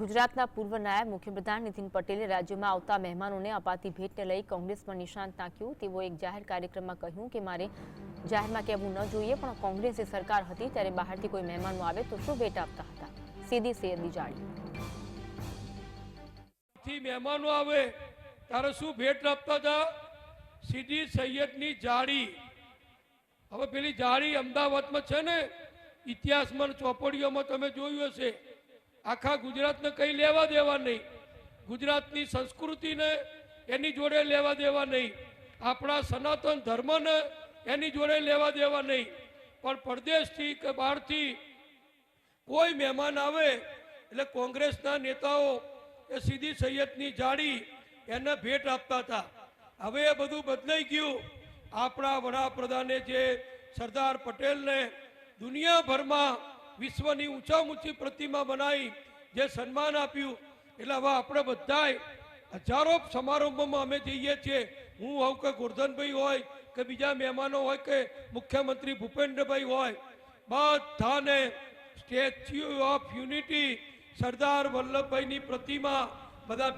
ગુજરાતના પૂર્વ નાયબ મુખ્યપ્રધાન નીતિન પટેલે રાજ્યમાં આવતા મહેમાનોને અપાતી ભેટને લઈ કોંગ્રેસ પર નિશાન તાક્યું. તેઓ એક જાહેર કાર્યક્રમમાં કહ્યું કે મારે જાહેરમાં કહેવું ન જોઈએ, પણ કોંગ્રેસની સરકાર હતી ત્યારે બહારથી કોઈ મહેમાનો આવે તો શું ભેટ આપતા હતા? સીધી સેરની જાળી મહેમાનો આવે ત્યારે શું ભેટ આપતા હતા? સીધી સૈયદની જાળી. હવે પેલી જાળી અમદાવાદમાં છે ને? ઇતિહાસમાં ચોપડીઓમાં તમે જોયું હશે. આખા ગુજરાતને કંઈ લેવા દેવા નહીં. ગુજરાતની સંસ્કૃતિને એની જોડે લેવા દેવા નહીં. આપણા સનાતન ધર્મને એની જોડે લેવા દેવા નહીં. પણ પરદેશથી કે બહારથી કોઈ મહેમાન આવે, એટલે કોંગ્રેસના નેતાઓ એ સીધી સૈયદની જાળી એને ભેટ આપતા હતા. હવે એ બધું બદલાઈ ગયું. આપણા વડાપ્રધાને જે સરદાર પટેલને દુનિયાભરમાં વિશ્વની ઊંચામાં ઊંચી પ્રતિમા બનાવી જે સન્માન આપ્યું. એટલે હવે આપણે બધાય હજારો સમારંભોમાં અમે જઈએ છીએ. હું હોઉં કે ગોરધનભાઈ હોય, કે બીજા મહેમાનો હોય, કે મુખ્યમંત્રી ભૂપેન્દ્રભાઈ હોય. બધાને સ્ટેચ્યુ ઓફ યુનિટી સરદાર વલ્લભભાઈની પ્રતિમા બધા